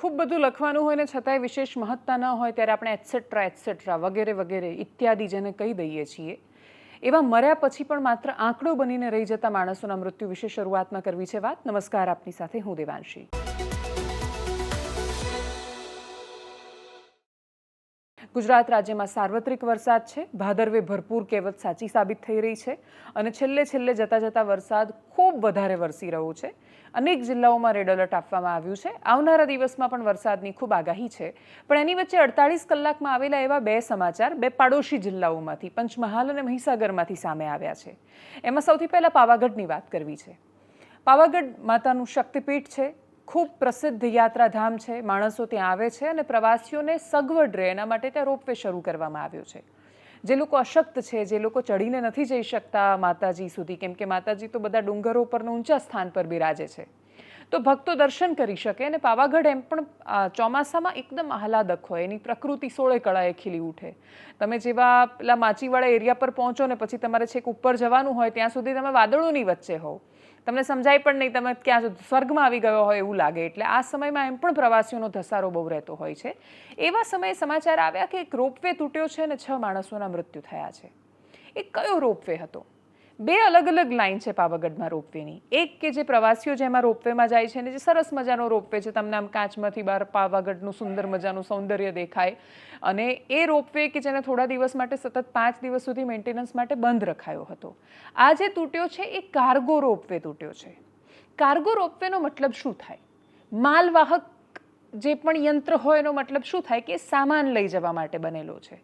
ખૂબ બધું લખવાનું હોય ને છતાંય વિશેષ મહત્તા ન હોય ત્યારે આપણે એટસેટ્રા એટસેટ્રા વગેરે વગેરે ઇત્યાદિ જેને કહી દઈએ છીએ. એવા મર્યા પછી પણ માત્ર આંકડો બનીને રહી જતા માણસોના મૃત્યુ વિશે શરૂઆતમાં કરવી છે વાત. નમસ્કાર, આપની સાથે હું દેવાંશી. ગુજરાત રાજ્યમાં સાર્વત્રિક વરસાદ છે. ભાદરવે ભરપૂર કહેવત સાચી સાબિત થઈ રહી છે અને છેલ્લે છેલ્લે જતા જતા વરસાદ ખૂબ વધારે વરસી રહ્યો છે. અનેક જિલ્લાઓમાં રેડ એલર્ટ આપવામાં આવ્યું છે. આવનારા દિવસમાં પણ વરસાદની ખૂબ આગાહી છે. પણ એની વચ્ચે અડતાલીસ કલાકમાં આવેલા એવા બે સમાચાર બે પાડોશી જિલ્લાઓમાંથી, પંચમહાલ અને મહીસાગરમાંથી સામે આવ્યા છે. એમાં સૌથી પહેલાં પાવાગઢની વાત કરવી છે. પાવાગઢ માતાનું શક્તિપીઠ છે. ખૂબ પ્રસિદ્ધ યાત્રાધામ છે. માણસો ત્યાં આવે છે અને પ્રવાસીઓને સગવડ રહે. એના માટે ત્યાં રોપવે શરૂ કરવામાં આવ્યો છે. જે લોકો અશક્ત છે, જે લોકો ચડીને નથી જઈ શકતા માતાજી સુધી, કેમ કે માતાજી તો બધા ડુંગરો પરના ઊંચા સ્થાન પર બિરાજે છે. તો ભક્તો દર્શન કરી શકે અને પાવાગઢ એમ પણ ચોમાસામાં એકદમ આહલાદક હોય, એની પ્રકૃતિ સોળે કળાએ ખીલી ઉઠે. તમે જેવા પેલા માચીવાળા એરિયા પર પહોંચો ને પછી તમારે છેક ઉપર જવાનું હોય, ત્યાં સુધી તમે વાદળોની વચ્ચે હોવ. તમને સમજાય પણ નહીં, તમે ક્યાં છો સ્વર્ગમાં આવી ગયો હોય એવું લાગે. એટલે આ સમયમાં એમ પણ પ્રવાસીઓનો ધસારો બહુ રહેતો હોય છે. એવા સમયે સમાચાર આવ્યા કે એક રોપવે તૂટ્યો છે અને છ માણસોના મૃત્યુ થયા છે. એ કયો રોપવે હતો? બે અલગ અલગ લાઈન છે પાવાગઢમાં રોપવેની. એક કે જે પ્રવાસીઓ જેમાં રોપવેમાં જાય છે ને જે સરસ મજાનો રોપવે છે, તમને આમ કાચમાંથી બહાર પાવાગઢનું સુંદર મજાનું સૌંદર્ય દેખાય. અને એ રોપવે કે જેને થોડા દિવસ માટે, સતત પાંચ દિવસ સુધી મેન્ટેનન્સ માટે બંધ રખાયો હતો. આ જે તૂટ્યો છે, એ કાર્ગો રોપવે તૂટ્યો છે. કાર્ગો રોપવેનો મતલબ શું થાય? માલવાહક જે પણ યંત્ર હોય એનો મતલબ શું થાય કે સામાન લઈ જવા માટે બનેલો છે.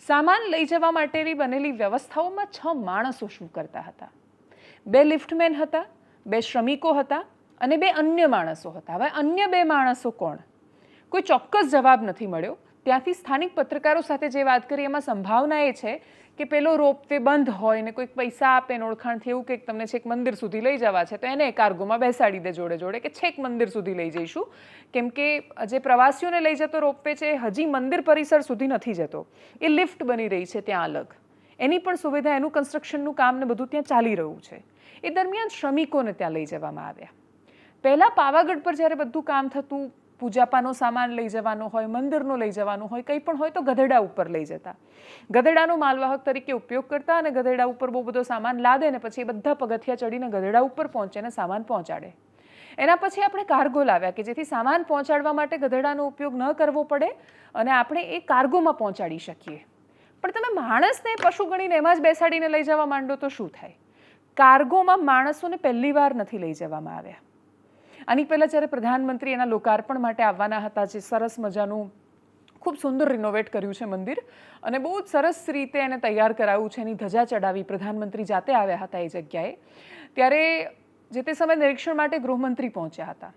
સામાન લઈ જવા માટેની બનેલી વ્યવસ્થાઓમાં છ માણસો શું કરતા હતા? બે લિફ્ટમેન હતા, બે શ્રમિકો હતા અને બે અન્ય માણસો હતા. હવે અન્ય બે માણસો કોણ? કોઈ ચોક્કસ જવાબ નથી મળ્યો. ત્યાંથી સ્થાનિક પત્રકારો સાથે જે વાત કરી, એમાં સંભાવના એ છે કે પેલો રોપવે બંધ હોય ને કોઈક પૈસા આપે ને ઓળખાણથી એવું કંઈક તમને છેક મંદિર સુધી લઈ જવા છે, તો એને કાર્ગોમાં બેસાડી દે જોડે જોડે કે છેક મંદિર સુધી લઈ જઈશું. કેમ કે જે પ્રવાસીઓને લઈ જતો રોપવે છે, હજી મંદિર પરિસર સુધી નથી જતો. એ લિફ્ટ બની રહી છે ત્યાં અલગ. એની પણ સુવિધા, એનું કન્સ્ટ્રક્શનનું કામ ને બધું ત્યાં ચાલી રહ્યું છે. એ દરમિયાન શ્રમિકોને ત્યાં લઈ જવામાં આવ્યા. પહેલાં પાવાગઢ પર જ્યારે બધું કામ થતું પૂજાપાનો સામાન લઈ જવાનો હોય, મંદિરનો લઈ જવાનો હોય, કંઈ પણ હોય તો ગધેડા ઉપર લઈ જતા. ગધેડાનો માલવાહક તરીકે ઉપયોગ કરતા અને ગધેડા ઉપર બહુ બધો સામાન લાદે ને પછી એ બધા પગથિયા ચડીને ગધેડા ઉપર પહોંચે ને સામાન પહોંચાડે. એના પછી આપણે કાર્ગો લાવ્યા કે જેથી સામાન પહોંચાડવા માટે ગધેડાનો ઉપયોગ ન કરવો પડે અને આપણે એ કાર્ગોમાં પહોંચાડી શકીએ. પણ તમે માણસને પશુ ગણીને એમાં જ બેસાડીને લઈ જવા માંડો તો શું થાય? કાર્ગોમાં માણસોને પહેલી વાર નથી લઈ જવામાં આવ્યા. આની પહેલાં જ્યારે પ્રધાનમંત્રી એના લોકાર્પણ માટે આવવાના હતા, જે સરસ મજાનું, ખૂબ સુંદર રિનોવેટ કર્યું છે મંદિર, અને બહુ જ સરસ રીતે એને તૈયાર કરાવ્યું છે, એની ધજા ચડાવી પ્રધાનમંત્રી જાતે આવ્યા હતા એ જગ્યાએ. ત્યારે જે તે સમયે નિરીક્ષણ માટે ગૃહમંત્રી પહોંચ્યા હતા.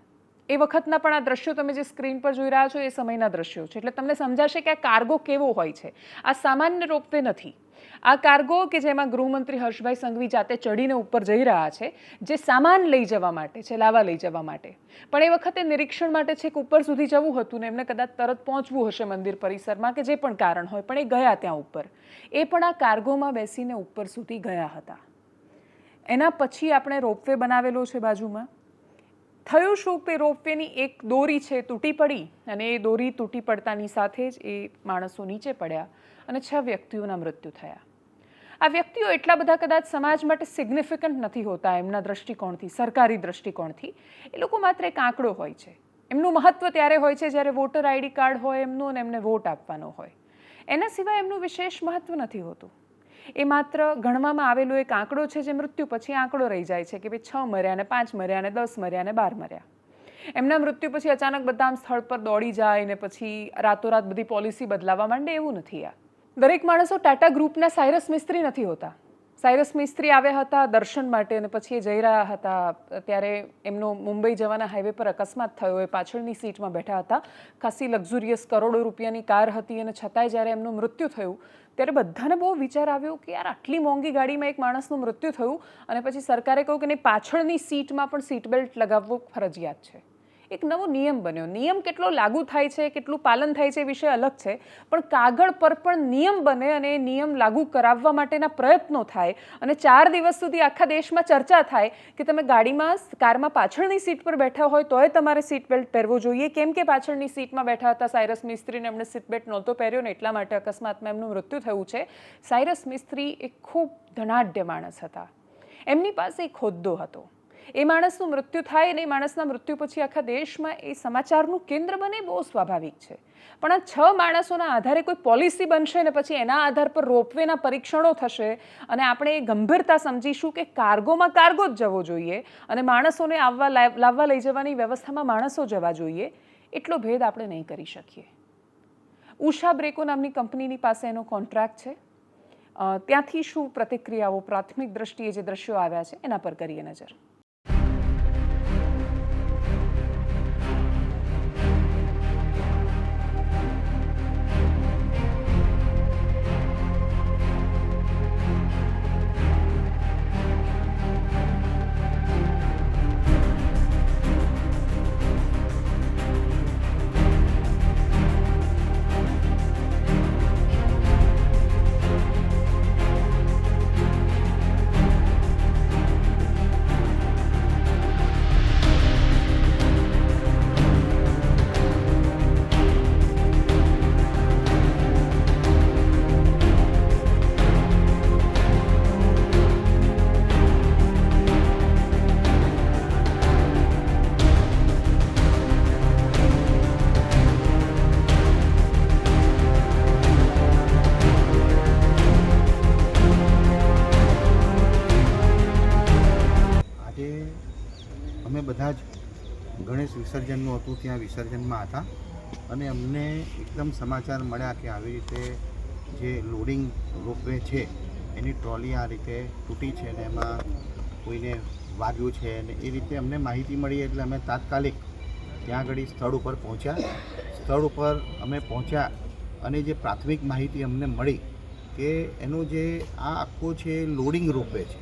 એ વખતના પણ આ દ્રશ્યો તમે જે સ્ક્રીન પર જોઈ રહ્યા છો એ સમયના દ્રશ્યો છે. એટલે તમને સમજાશે કે આ કાર્ગો કેવો હોય છે. આ સામાન્ય રોપવે નથી. આ કાર્ગો કે જેમાં ગૃહમંત્રી હર્ષભાઈ સંઘવી જાતે ચડીને ઉપર જઈ રહ્યા છે, જે સામાન લઈ જવા માટે છે, લાવા લઈ જવા માટે. પણ એ વખતે નિરીક્ષણ માટે છેક ઉપર સુધી જવું હતું ને એમને કદાચ તરત પહોંચવું હશે મંદિર પરિસરમાં કે જે પણ કારણ હોય, પણ એ ગયા ત્યાં ઉપર. એ પણ આ કાર્ગોમાં બેસીને ઉપર સુધી ગયા હતા. એના પછી આપણે રોપવે બનાવેલો છે બાજુમાં. થયું શું કે રોપવેની એક દોરી છે તૂટી પડી અને એ દોરી તૂટી પડતાની સાથે જ એ માણસો નીચે પડ્યા અને છ વ્યક્તિઓના મૃત્યુ થયા. આ વ્યક્તિઓ એટલા બધા કદાચ સમાજ માટે સિગ્નિફિકન્ટ નથી હોતા એમના દ્રષ્ટિકોણથી, સરકારી દૃષ્ટિકોણથી એ લોકો માત્ર એક આંકડો હોય છે. એમનું મહત્વ ત્યારે હોય છે જ્યારે વોટર આઈડી કાર્ડ હોય એમનું અને એમને વોટ આપવાનો હોય. એના સિવાય એમનું વિશેષ મહત્વ નથી હોતું. એ માત્ર ગણવામાં આવેલો એક આંકડો છે જે મૃત્યુ પછી આંકડો રહી જાય છે કે ભાઈ છ મર્યા ને પાંચ મર્યા ને દસ મર્યા ને બાર મર્યા. એમના મૃત્યુ પછી અચાનક બધા સ્થળ પર દોડી જાય ને પછી રાતોરાત બધી પોલિસી બદલાવા માંડે એવું નથી આ. દરેક માણસો ટાટા ગ્રુપના સાયરસ મિસ્ત્રી નથી હોતા. સાયરસ મિસ્ત્રી આવ્યા હતા દર્શન માટે અને પછી એ જઈ રહ્યા હતા. ત્યારે એમનો મુંબઈ જવાના હાઈવે પર અકસ્માત થયો. એ પાછળની સીટમાં બેઠા હતા. ખાસી લક્ઝુરિયસ કરોડો રૂપિયાની કાર હતી અને છતાંય જ્યારે એમનું મૃત્યુ થયું, ત્યારે બધાને બહુ વિચાર આવ્યો કે યાર, આટલી મોંઘી ગાડીમાં એક માણસનું મૃત્યુ થયું અને પછી સરકારે કહ્યું કે નહીં, પાછળની સીટમાં પણ સીટ બેલ્ટ લગાવવું ફરજિયાત છે. એક નવો નિયમ બન્યો. નિયમ કેટલો લાગુ થાય છે, કેટલું પાલન થાય છે એ વિષય અલગ છે, પણ કાગળ પર પણ નિયમ બને અને એ નિયમ લાગુ કરાવવા માટેના પ્રયત્નો થાય. અને ચાર દિવસ સુધી આખા દેશમાં ચર્ચા થાય કે તમે ગાડીમાં કારમાં પાછળની સીટ પર બેઠા હોય તોય તમારે સીટ બેલ્ટ પહેરવો જોઈએ. કેમ કે પાછળની સીટમાં બેઠા હતા સાયરસ મિસ્ત્રીને એમણે સીટ બેલ્ટ નહોતો પહેર્યો ને એટલા માટે અકસ્માતમાં એમનું મૃત્યુ થયું છે. સાયરસ મિસ્ત્રી એક ખૂબ ધનાઢ્ય માણસ હતા. એમની પાસે એક હોદ્દો હતો. એ માણસનું મૃત્યુ થાય અને એ માણસના મૃત્યુ પછી આખા દેશમાં એ સમાચારનું કેન્દ્ર બને બહુ સ્વાભાવિક છે. પણ આ છ માણસોના આધારે કોઈ પોલિસી બનશે ને પછી એના આધાર પર રોપવેના પરીક્ષણો થશે અને આપણે એ ગંભીરતા સમજીશું કે કાર્ગોમાં કાર્ગો જ જવો જોઈએ અને માણસોને આવવા લાવ- લાવવા લઈ જવાની વ્યવસ્થામાં માણસો જવા જોઈએ, એટલો ભેદ આપણે નહીં કરી શકીએ. ઉષા બ્રેકો નામની કંપનીની પાસે એનો કોન્ટ્રાક્ટ છે. ત્યાંથી શું પ્રતિક્રિયાઓ પ્રાથમિક દ્રષ્ટિએ જે દ્રશ્યો આવ્યા છે એના પર કરીએ નજર. વિસર્જનનું હતું, ત્યાં વિસર્જનમાં હતા. અને અમને એકદમ સમાચાર મળ્યા કે આવી રીતે જે લોડિંગ રોપવે છે, એની ટ્રોલી આ રીતે તૂટી છે ને એમાં કોઈને વાગ્યું છે ને એ રીતે અમને માહિતી મળી એટલે અમે તાત્કાલિક ત્યાં આગળ સ્થળ ઉપર પહોંચ્યા. સ્થળ ઉપર અમે પહોંચ્યા અને જે પ્રાથમિક માહિતી અમને મળી કે એનું જે આ આખો છે લોડિંગ રોપવે છે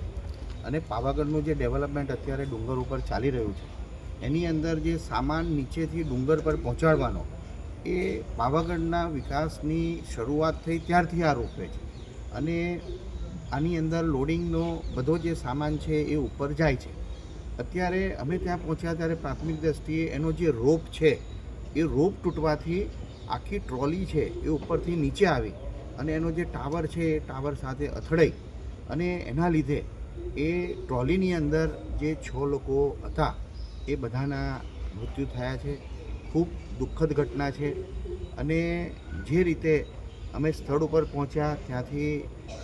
અને પાવાગઢનું જે ડેવલપમેન્ટ અત્યારે ડુંગર ઉપર ચાલી રહ્યું છે એની અંદર જે સામાન નીચેથી ડુંગર પર પહોંચાડવાનો, એ પાવાગઢના વિકાસની શરૂઆત થઈ ત્યારથી આ રોપવે છે. અને આની અંદર લોડિંગનો બધો જે સામાન છે એ ઉપર જાય છે. અત્યારે અમે ત્યાં પહોંચ્યા ત્યારે પ્રાથમિક દ્રષ્ટિએ એનો જે રોપ છે, એ રોપ તૂટવાથી આખી ટ્રોલી છે એ ઉપરથી નીચે આવી અને એનો જે ટાવર છે એ ટાવર સાથે અથડાઈ અને એના લીધે એ ટ્રોલીની અંદર જે છ લોકો હતા એ બધાના મૃત્યુ થયા છે. ખૂબ દુઃખદ ઘટના છે અને જે રીતે અમે સ્થળ ઉપર પહોંચ્યા ત્યાંથી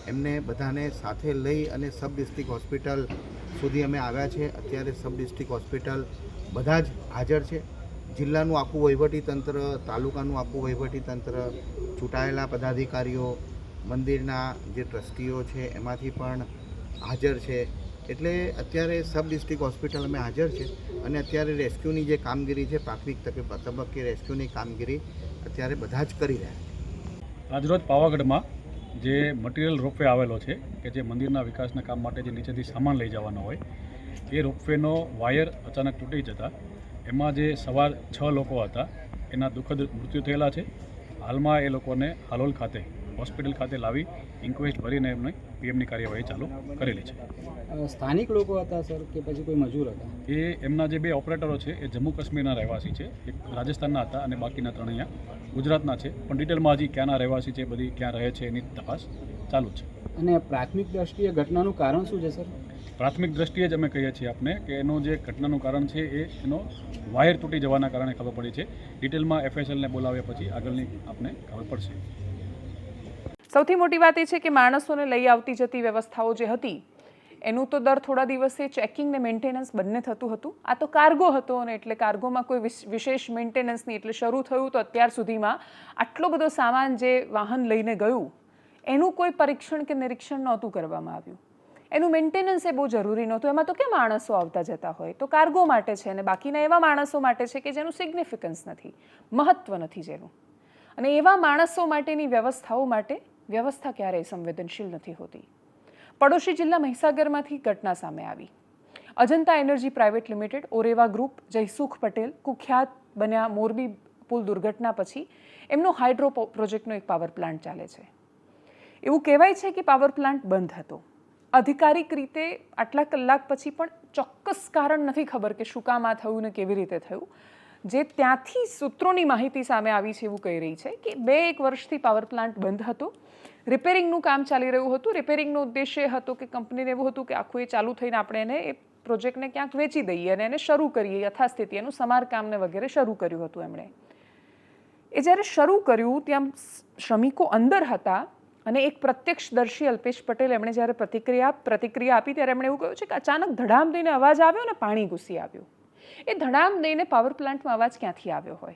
એમને બધાને સાથે લઈ અને સબ ડિસ્ટ્રિક્ટ હોસ્પિટલ સુધી અમે આવ્યા છે. અત્યારે સબ ડિસ્ટ્રિક્ટ હોસ્પિટલ બધા જ હાજર છે. જિલ્લાનું આખું વહીવટી તંત્ર, તાલુકાનું આખું વહીવટી તંત્ર, ચૂંટાયેલા પદાધિકારીઓ, મંદિરના જે ટ્રસ્ટીઓ છે એમાંથી પણ હાજર છે. એટલે અત્યારે સબ ડિસ્ટ્રિક્ટ હોસ્પિટલ અમે હાજર છે અને અત્યારે રેસ્ક્યુની જે કામગીરી છે, પ્રાથમિક તકે તબક્કે રેસ્ક્યુની કામગીરી અત્યારે બધા જ કરી રહ્યા છે. આજરોજ પાવાગઢમાં જે મટીરિયલ રોપવે આવેલો છે, કે જે મંદિરના વિકાસના કામ માટે જે નીચેથી સામાન લઈ જવાનો હોય, એ રોપવેનો વાયર અચાનક તૂટી જતા, એમાં જે સવાર છ લોકો હતા, એના દુઃખદ મૃત્યુ થયેલા છે. હાલમાં એ લોકોને હાલોલ ખાતે હોસ્પિટલ ખાતે લાવી ઇન્ક્વેસ્ટ ભરીને એમને પીએમની કાર્યવાહી ચાલુ કરેલી છે. સ્થાનિક લોકો હતા સર કે પછી કોઈ મજૂર હતા? એ એમના જે બે ઓપરેટરો છે એ જમ્મુ કાશ્મીરના રહેવાસી છે એક રાજસ્થાનના હતા અને બાકીના ત્રણ અહીંયા ગુજરાતના છે. પણ ડિટેલમાં હજી ક્યાંના રહેવાસી છે બધી ક્યાં રહે છે એની તપાસ ચાલુ જ છે. અને પ્રાથમિક દ્રષ્ટિએ ઘટનાનું કારણ શું છે સર? પ્રાથમિક દ્રષ્ટિએ જ અમે કહીએ છીએ આપને કે એનું જે ઘટનાનું કારણ છે એ એનો વાયર તૂટી જવાના કારણે ખબર પડી છે. ડિટેલમાં એફએસએલને બોલાવ્યા પછી આગળની આપને ખબર પડશે. સૌથી મોટી વાત એ છે કે માણસોને લઈ આવતી જતી વ્યવસ્થાઓ જે હતી, એનું તો દર થોડા દિવસે ચેકિંગ ને મેન્ટેનન્સ બંને થતું હતું. આ તો કાર્ગો હતો અને એટલે કાર્ગોમાં કોઈ વિશ- વિશેષ મેન્ટેનન્સ નહીં. એટલે શરૂ થયું તો અત્યાર સુધીમાં આટલો બધો સામાન જે વાહન લઈને ગયું, એનું કોઈ પરીક્ષણ કે નિરીક્ષણ નહોતું કરવામાં આવ્યું. એનું મેન્ટેનન્સ એ બહુ જરૂરી નહોતું. એમાં તો કે માણસો આવતા જતા હોય? તો કાર્ગો માટે છે અને બાકીના એવા માણસો માટે છે કે જેનું સિગ્નિફિકન્સ નથી, મહત્વ નથી જેનું. અને એવા માણસો માટેની વ્યવસ્થાઓ માટે વ્યવસ્થા ક્યારેય સંવેદનશીલ નથી હોતી. પડોશી જિલ્લા મહીસાગરમાંથી ઘટના સામે આવી. Ajanta energy private limited, Oreva group, Jaysukh Patel, કુખ્યાત બન્યા મોરબી પુલ દુર્ઘટના પછી એમનો હાઇડ્રો પ્રોજેક્ટનો એક પાવર પ્લાન્ટ ચાલે છે. એવું કહેવાય છે કે પાવર પ્લાન્ટ બંધ હતો. અધિકારિક રીતે આટલા કલાક પછી પણ ચોક્કસ કારણ નથી ખબર કે શું કામ આ થયું ને કેવી રીતે થયું. જે ત્યાંથી સૂત્રોની માહિતી સામે આવી છે એવું કહી રહી છે કે બે એક વર્ષથી પાવર પ્લાન્ટ બંધ હતો. રિપેરિંગનું કામ ચાલી રહ્યું હતું. રિપેરિંગનો ઉદ્દેશ્ય હતો કે કંપનીને એવું હતું કે આખું એ ચાલુ થઈને આપણે એને એ પ્રોજેક્ટને ક્યાંક વેચી દઈએ અને એને શરૂ કરીએ, યથાસ્થિતિ એનું સમારકામને વગેરે શરૂ કર્યું હતું એમણે. એ જ્યારે શરૂ કર્યું, ત્યાં શ્રમિકો અંદર હતા અને એક પ્રત્યક્ષદર્શી અલ્પેશ પટેલ એમણે જ્યારે પ્રતિક્રિયા પ્રતિક્રિયા આપી ત્યારે એમણે એવું કહ્યું છે કે અચાનક ધડામ દઈને અવાજ આવ્યો અને પાણી ઘૂસી આવ્યું. એ ધડામ દઈને પાવર પ્લાન્ટમાં અવાજ ક્યાંથી આવ્યો હોય?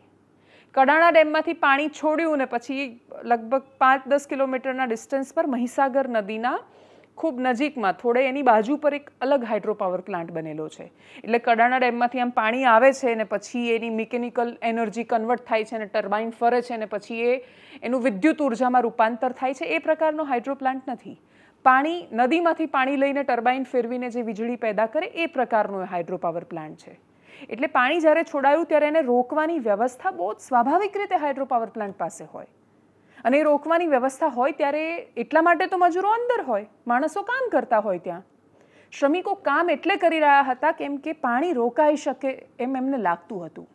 કડાણા ડેમમાંથી પાણી છોડ્યું ને પછી લગભગ પાંચ દસ કિલોમીટરના ડિસ્ટન્સ પર મહીસાગર નદીના ખૂબ નજીકમાં થોડે એની બાજુ પર એક અલગ હાઇડ્રો પાવર પ્લાન્ટ બનેલો છે. એટલે કડાણા ડેમમાંથી આમ પાણી આવે છે ને પછી એની મિકેનિકલ એનર્જી કન્વર્ટ થાય છે અને ટર્બાઇન ફરે છે ને પછી એ એનું વિદ્યુત ઉર્જામાં રૂપાંતર થાય છે. એ પ્રકારનો હાઇડ્રો પ્લાન્ટ નથી. પાણી, નદીમાંથી પાણી લઈને ટર્બાઇન ફેરવીને જે વીજળી પેદા કરે, એ પ્રકારનો હાઇડ્રો પાવર પ્લાન્ટ છે. એટલે પાણી જ્યારે છોડાયું ત્યારે એને રોકવાની વ્યવસ્થા બહુ જ સ્વાભાવિક રીતે હાઇડ્રો પાવર પ્લાન્ટ પાસે હોય. અને એ રોકવાની વ્યવસ્થા હોય ત્યારે એટલા માટે તો મજૂરો અંદર હોય, માણસો કામ કરતા હોય ત્યાં. શ્રમિકો કામ એટલે કરી રહ્યા હતા કેમ કે પાણી રોકાઈ શકે એમ એમને લાગતું હતું.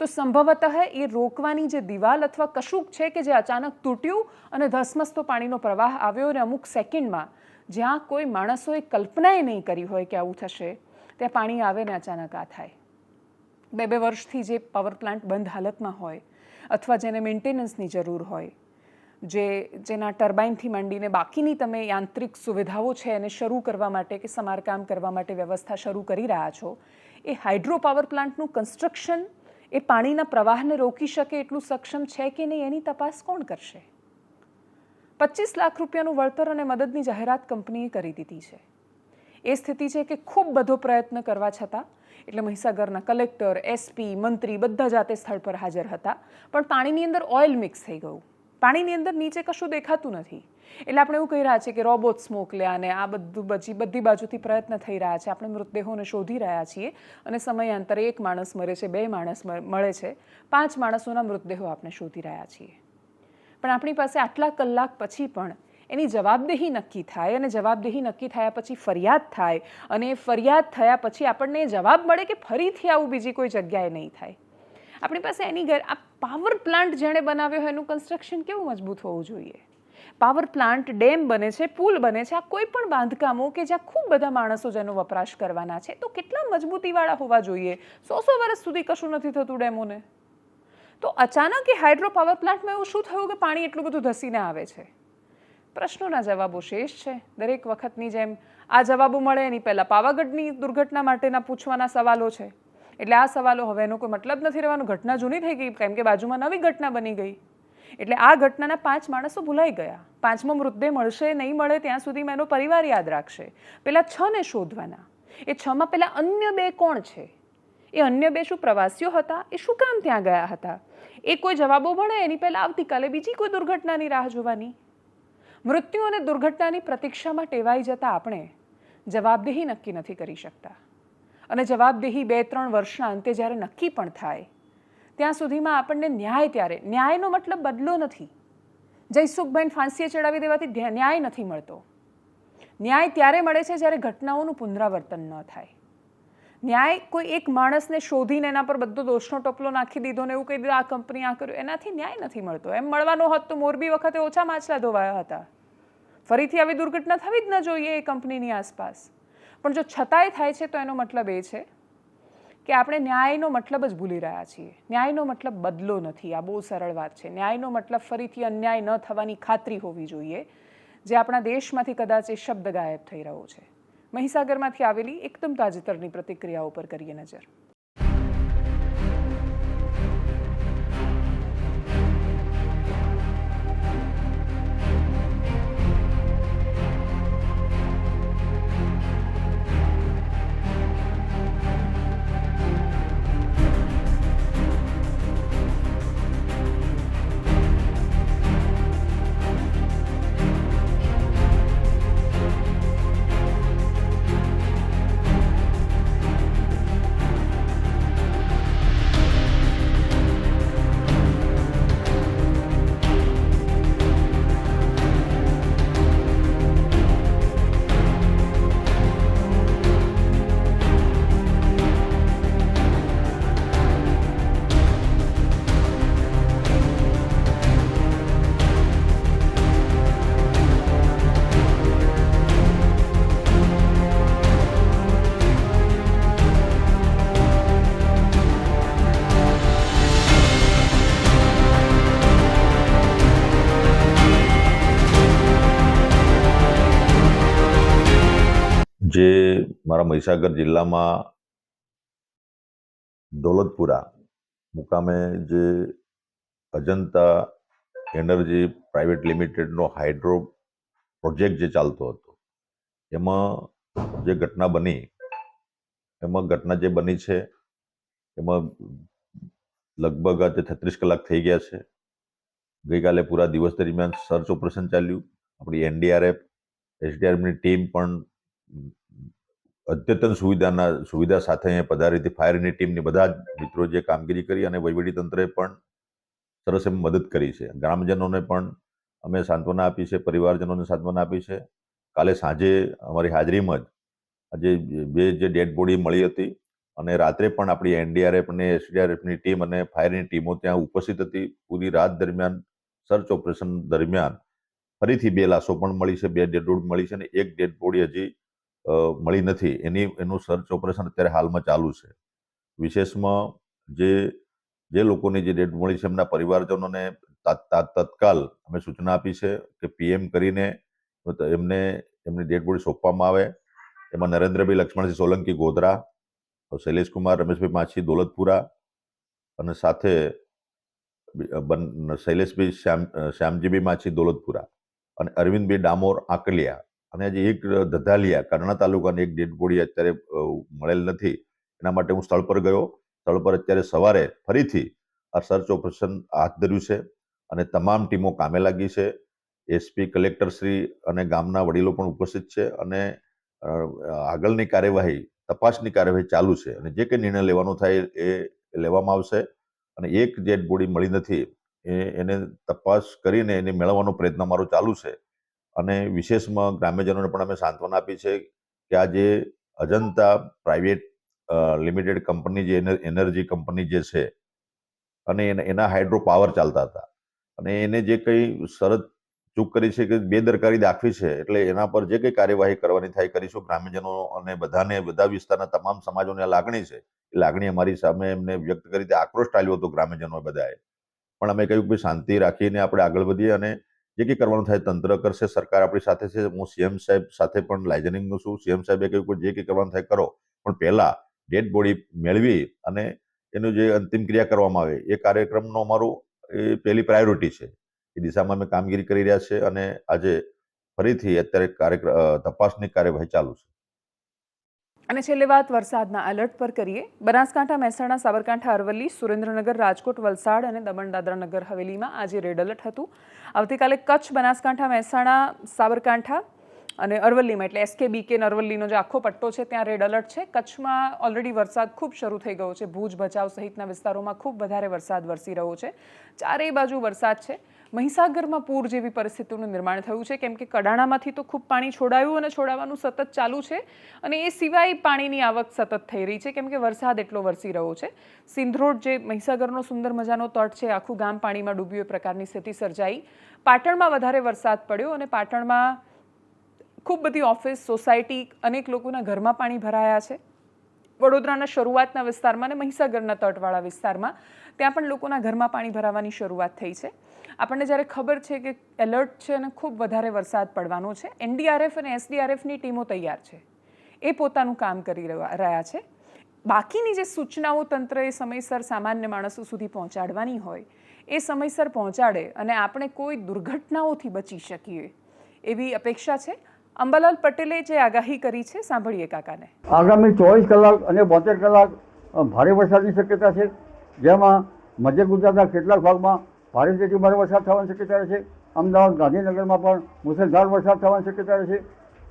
તો સંભવતઃ એ રોકવાની જે દિવાલ અથવા કશુંક છે કે જે અચાનક તૂટ્યું અને ધસમસતો પાણીનો પ્રવાહ આવ્યો અને અમુક સેકન્ડમાં જ્યાં કોઈ માણસોએ કલ્પનાએ નહીં કરી હોય કે આવું થશે, ત્યાં પાણી આવે ને અચાનક આ થાય. બે બે વર્ષથી જે પાવર પ્લાન્ટ બંધ હાલતમાં હોય અથવા જેને મેન્ટેનન્સની જરૂર હોય, જે જેના ટર્બાઇનથી માંડીને બાકીની તમે યાંત્રિક સુવિધાઓ છે એને શરૂ કરવા માટે કે સમારકામ કરવા માટે વ્યવસ્થા શરૂ કરી રહ્યા છો, એ હાઇડ્રો પાવર પ્લાન્ટનું કન્સ્ટ્રક્શન એ પાણીના પ્રવાહને રોકી શકે એટલું સક્ષમ છે કે નહીં એની તપાસ કોણ કરશે? પચીસ લાખ રૂપિયાનું વળતર અને મદદની જાહેરાત કંપનીએ કરી દીધી છે. એ સ્થિતિ છે કે ખૂબ બધો પ્રયત્ન કરવા છતાં એટલે મહીસાગરના કલેક્ટર એસપી મંત્રી બધા જાતે સ્થળ પર હાજર હતા. પણ પાણીની અંદર ઓઇલ મિક્સ થઈ ગયું. પાણીની અંદર નીચે કશું દેખાતું નથી. એટલે આપણે એવું કહી રહ્યા છીએ કે રોબોટ્સ મોકલ્યા અને આ બધું બધી બધી બાજુથી પ્રયત્ન થઈ રહ્યા છે. આપણે મૃતદેહોને શોધી રહ્યા છીએ અને સમયાંતરે એક માણસ મરે છે, બે માણસ મળે છે. પાંચ માણસોના મૃતદેહો આપણે શોધી રહ્યા છીએ. પણ આપણી પાસે આટલા કલાક પછી પણ એની જવાબદેહી નક્કી થાય અને જવાબદેહી નક્કી થયા પછી ફરિયાદ થાય અને ફરિયાદ થયા પછી આપણને જવાબ મળે કે ફરીથી આવું બીજી કોઈ જગ્યાએ નહીં થાય. આપણી પાસે એની ઘર, આ પાવર પ્લાન્ટ જેણે બનાવ્યો હોય એનું કન્સ્ટ્રક્શન કેવું મજબૂત હોવું જોઈએ? પાવર પ્લાન્ટ ડેમ બને છે, પુલ બને છે, આ કોઈ પણ બાંધકામો કે જ્યાં ખૂબ બધા માણસો જેનો વપરાશ કરવાના છે, તો કેટલા મજબૂતીવાળા હોવા જોઈએ? સો સો વર્ષ સુધી કશું નથી થતું ડેમોને. તો અચાનક એ હાઇડ્રો પાવર પ્લાન્ટમાં એવું શું થયું કે પાણી એટલું બધું ધસીને આવે છે? પ્રશ્નોના જવાબો શેષ છે. દરેક વખતની જેમ આ જવાબો મળે એની પહેલાં પાવાગઢની દુર્ઘટના માટેના પૂછવાના સવાલો છે. એટલે આ સવાલો હવે એનો કોઈ મતલબ નથી રહેવાનો. ઘટના જૂની થઈ ગઈ, કેમ કે બાજુમાં નવી ઘટના બની ગઈ. એટલે આ ઘટનાના પાંચ માણસો ભૂલાઈ ગયા. પાંચમો મૃતદેહ મળશે, નહીં મળે ત્યાં સુધીમાં એનો પરિવાર યાદ રાખશે. પેલા છ ને શોધવાના. એ છમાં પેલા અન્ય બે કોણ છે? એ અન્ય બે શું પ્રવાસીઓ હતા? એ શું કામ ત્યાં ગયા હતા? એ કોઈ જવાબો મળે? એની પહેલાં આવતીકાલે બીજી કોઈ દુર્ઘટનાની રાહ જોવાની? મૃત્યુ અને દુર્ઘટનાની પ્રતીક્ષામાં ટેવાઈ જતા આપણે જવાબદેહી નક્કી નથી કરી શકતા. અને જવાબદેહી બે, ત્રણ વર્ષના અંતે જ્યારે નક્કી પણ થાય, ત્યાં સુધીમાં આપણને ન્યાય ત્યારે, ન્યાયનો મતલબ બદલો નથી. જયસુખબેન ફાંસીએ ચડાવી દેવાથી ન્યાય નથી મળતો. ન્યાય ત્યારે મળે છે જ્યારે ઘટનાઓનું પુનરાવર્તન ન થાય. ન્યાય કોઈ એક માણસને શોધીને એના પર બધો દોષનો ટોપલો નાખી દીધો ને એવું કહી દીધું, આ કંપની આ કર્યું. એનાથી ન્યાય નથી મળતો. એમ મળવાનો હોત તો મોરબી વખતે ઓછા માછલા ધોવાયા હતા. ફરીથી આવી દુર્ઘટના થવી જ ન જોઈએ એ કંપનીની આસપાસ. પણ જો છતાંય થાય છે તો એનો મતલબ એ છે કે આપણે ન્યાયનો મતલબ જ ભૂલી રહ્યા છીએ. ન્યાયનો મતલબ બદલો નથી. આ બહુ સરળ વાત છે. ન્યાયનો મતલબ ફરીથી અન્યાય ન થવાની ખાતરી હોવી જોઈએ, જે આપણા દેશમાંથી કદાચ એ શબ્દ ગાયબ થઈ રહ્યો છે. મહીસાગરમાંથી આવેલી એકદમ તાજેતરની પ્રતિક્રિયા ઉપર કરીએ નજર. મહીસાગર જિલ્લામાં દોલતપુરા મુકામે જે અજંતા એનર્જી પ્રાઇવેટ લિમિટેડનો હાઇડ્રો પ્રોજેક્ટ જે ચાલતો હતો, એમાં જે ઘટના બની, એમાં ઘટના જે બની છે, એમાં લગભગ આજે છત્રીસ કલાક થઈ ગયા છે. ગઈકાલે પૂરા દિવસ દરમિયાન સર્ચ ઓપરેશન ચાલ્યું. આપણી એનડીઆરએફ, એસડીઆરએફની ટીમ પણ અદ્યતન સુવિધાના, સુવિધા સાથે અહીંયા પધારી હતી ફાયરની ટીમની બધા જ મિત્રો જે કામગીરી કરી અને વહીવટીતંત્રએ પણ સરસ એમ મદદ કરી છે. ગ્રામજનોને પણ અમે સાંત્વના આપી છે, પરિવારજનોને સાંત્વના આપી છે. કાલે સાંજે અમારી હાજરીમાં જ આજે બે જે ડેડ બોડી મળી હતી અને રાત્રે પણ આપણી એનડીઆરએફ અને એસડીઆરએફની ટીમ અને ફાયરની ટીમો ત્યાં ઉપસ્થિત હતી. પૂરી રાત દરમિયાન, સર્ચ ઓપરેશન દરમિયાન ફરીથી બે લાશો પણ મળી છે, બે ડેડ બોડી મળી છે અને એક ડેડ બોડી હજી મળી નથી. એની, એનું સર્ચ ઓપરેશન અત્યારે હાલમાં ચાલુ છે. વિશેષમાં જે જે લોકોની જે ડેડ મળી છે, એમના પરિવારજનોને તાત- તાત- તત્કાલ અમે સૂચના આપી છે કે પીએમ કરીને એમને, એમની ડેડ બોડી સોંપવામાં આવે. એમાં નરેન્દ્રભાઈ લક્ષ્મણસિંહ સોલંકી ગોધરા, શૈલેષકુમાર, રમેશભાઈ માછી દોલતપુરા અને સાથે શૈલેષભાઈ શ્યામ, શ્યામજીભાઈ માછી દોલતપુરા અને અરવિંદભાઈ ડામોર આકલિયા. અને આજે એક ધધાલિયા કરણા તાલુકાની એક ડેડ બોડી અત્યારે મળેલ નથી. એના માટે હું સ્થળ પર ગયો. સ્થળ પર અત્યારે સવારે ફરીથી આ સર્ચ ઓપરેશન હાથ ધર્યું છે અને તમામ ટીમો કામે લાગી છે. એસપી કલેક્ટરશ્રી અને ગામના વડીલો પણ ઉપસ્થિત છે અને આગળની કાર્યવાહી, તપાસની કાર્યવાહી ચાલુ છે અને જે કંઈ નિર્ણય લેવાનો થાય એ લેવામાં આવશે અને એક ડેડ બોડી મળી નથી. એ, એને તપાસ કરીને એને મેળવવાનો પ્રયત્ન અમારો ચાલુ છે. અને વિશેષમાં ગ્રામ્યજનોને પણ અમે સાંત્વના આપી છે કે આ જે અજંતા પ્રાઇવેટ લિમિટેડ કંપની જે એનર્જી કંપની જે છે અને એના હાઇડ્રો પાવર ચાલતા હતા. અને એને જે કંઈ શરત ચૂક કરી છે કે બેદરકારી દાખવી છે, એટલે એના પર જે કંઈ કાર્યવાહી કરવાની થાય કરીશું. ગ્રામ્યજનો અને બધાને, બધા વિસ્તારના તમામ સમાજોને આ લાગણી છે. એ લાગણી અમારી સામે એમને વ્યક્ત કરી આક્રોશ ટાળ્યો હતો ગ્રામ્યજનો બધાએ. પણ અમે કહ્યું કે શાંતિ રાખીને આપણે આગળ વધીએ અને જે કંઈ કરવાનું થાય, તંત્ર કરશે, સરકાર આપણી સાથે છે. હું સીએમ સાહેબ સાથે પણ લાઇઝનિંગનું છું. સીએમ સાહેબે કહ્યું કે જે કંઈ કરવાનું થાય કરો. પણ પહેલાં ડેડ બોડી મેળવી અને એનું જે અંતિમ ક્રિયા કરવામાં આવે, એ કાર્યક્રમનો અમારું એ પહેલી પ્રાયોરિટી છે. એ દિશામાં અમે કામગીરી કરી રહ્યા છે અને આજે ફરીથી અત્યારે કાર્યક્રમ તપાસની કાર્યવાહી ચાલુ છે. અને છેલ્લે વાત વરસાદના એલર્ટ પર કરીએ. બનાસકાંઠા, મહેસાણા, સાબરકાંઠા, અરવલ્લી, સુરેન્દ્રનગર, રાજકોટ, વલસાડ અને દમણ દાદરાનગર હવેલીમાં આજે રેડ એલર્ટ હતું. આવતીકાલે કચ્છ, બનાસકાંઠા, મહેસાણા, સાબરકાંઠા અને અરવલ્લીમાં, એટલે એસકે બીકે અરવલ્લીનો જે આખો પટ્ટો છે, ત્યાં રેડ એલર્ટ છે. કચ્છમાં ઓલરેડી વરસાદ ખૂબ શરૂ થઈ ગયો છે. ભુજ, ભચાઉ સહિતના વિસ્તારોમાં ખૂબ વધારે વરસાદ વરસી રહ્યો છે. ચારેય બાજુ વરસાદ છે. મહીસાગરમાં પૂર જેવી પરિસ્થિતિનું નિર્માણ થયું છે. કેમ કે કડાણામાંથી તો ખૂબ પાણી છોડાયું અને છોડાવવાનું સતત ચાલુ છે અને એ સિવાય પાણીની આવક સતત થઈ રહી છે. કેમ કે વરસાદ એટલો વરસી રહ્યો છે. સિંધરોડ જે મહીસાગરનો સુંદર મજાનો તટ છે, આખું ગામ પાણીમાં ડૂબ્યું, એ પ્રકારની સ્થિતિ સર્જાઈ. પાટણમાં વધારે વરસાદ પડ્યો અને પાટણમાં ખૂબ બધી ઓફિસ, સોસાયટી અનેક લોકોના ઘરમાં પાણી ભરાયા છે. વડોદરાના શરૂઆતના વિસ્તારમાં અને મહીસાગરના તટવાળા વિસ્તારમાં ત્યાં પણ લોકોના ઘરમાં પાણી ભરાવાની શરૂઆત થઈ છે. આપણને જ્યારે ખબર છે કે એલર્ટ છે અને ખૂબ વધારે વરસાદ પડવાનો છે, એનડીઆરએફ અને એસડીઆરએફની ટીમો તૈયાર છે. એ પોતાનું કામ કરી રહ્યા છે. બાકીની જે સૂચનાઓ તંત્રએ સમયસર સામાન્ય માણસો સુધી પહોંચાડવાની હોય, એ સમયસર પહોંચાડે અને આપણે કોઈ દુર્ઘટનાઓથી બચી શકીએ એવી અપેક્ષા છે. અંબાલાલ પટેલે જે આગાહી કરી છે, સાંભળીએ કાકાને. આગામી ચોવીસ કલાક અને બોતેર કલાક ભારે વરસાદની શક્યતા છે. જેમાં મધ્ય ગુજરાતના કેટલાક ભાગમાં ભારેથી અતિ ભારે વરસાદ થવાની શક્યતા છે. અમદાવાદ ગાંધીનગરમાં પણ મુસળધાર વરસાદ થવાની શક્યતા છે.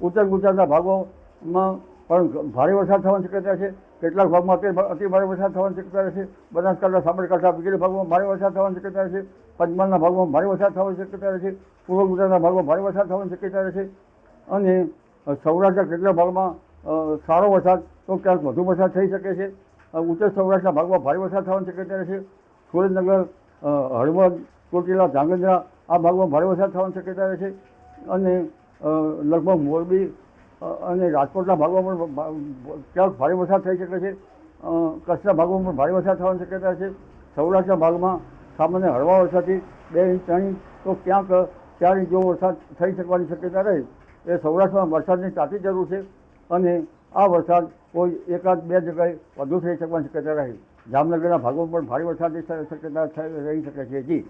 ઉત્તર ગુજરાતના ભાગોમાં પણ ભારે વરસાદ થવાની શક્યતા છે. કેટલાક ભાગમાં અતિ ભારે વરસાદ થવાની શક્યતા છે. બનાસકાંઠા, સાબરકાંઠા વગેરે ભાગોમાં ભારે વરસાદ થવાની શક્યતા છે. પંચમહાલના ભાગોમાં ભારે વરસાદ થવાની શક્યતા છે. પૂર્વ ગુજરાતના ભાગમાં ભારે વરસાદ થવાની શક્યતા છે. અને સૌરાષ્ટ્રના કેટલા ભાગમાં સારો વરસાદ, તો ક્યાંક વધુ વરસાદ થઈ શકે છે. ઉત્તર સૌરાષ્ટ્રના ભાગમાં ભારે વરસાદ થવાની શક્યતા છે. સુરેન્દ્રનગર હળવદ, ચોટીલા ધ્રાંગધ્રા આ ભાગમાં ભારે વરસાદ થવાની શક્યતા છે. અને લગભગ મોરબી અને રાજકોટના ભાગમાં પણ ક્યાંક ભારે વરસાદ થઈ શકે છે. કચ્છના ભાગમાં પણ ભારે વરસાદ થવાની શક્યતા છે. સૌરાષ્ટ્રના ભાગમાં સામાન્ય હળવા વરસાદથી બે ઇંચ, ત્રણ ઇંચ, તો ક્યાંક ચાર ઇંચ જેવો વરસાદ થઈ શકવાની શક્યતા રહે. એ સૌરાષ્ટ્રમાં વરસાદની તાતી જરૂર છે અને આ વરસાદ કોઈ એકાદ બે જગ્યાએ વધુ થઈ શકવાની શક્યતા રહી. જામનગરના ભાગોમાં પણ ભારે વરસાદની શક્યતા રહી શકે છે. જી.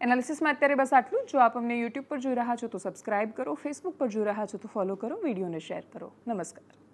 એનાલિસિસમાં અત્યારે બસ આટલું જો આપ અમને યુટ્યુબ પર જોઈ રહ્યા છો તો સબસ્ક્રાઇબ કરો, ફેસબુક પર જોઈ રહ્યા છો તો ફોલો કરો, વિડીયોને શેર કરો. નમસ્કાર.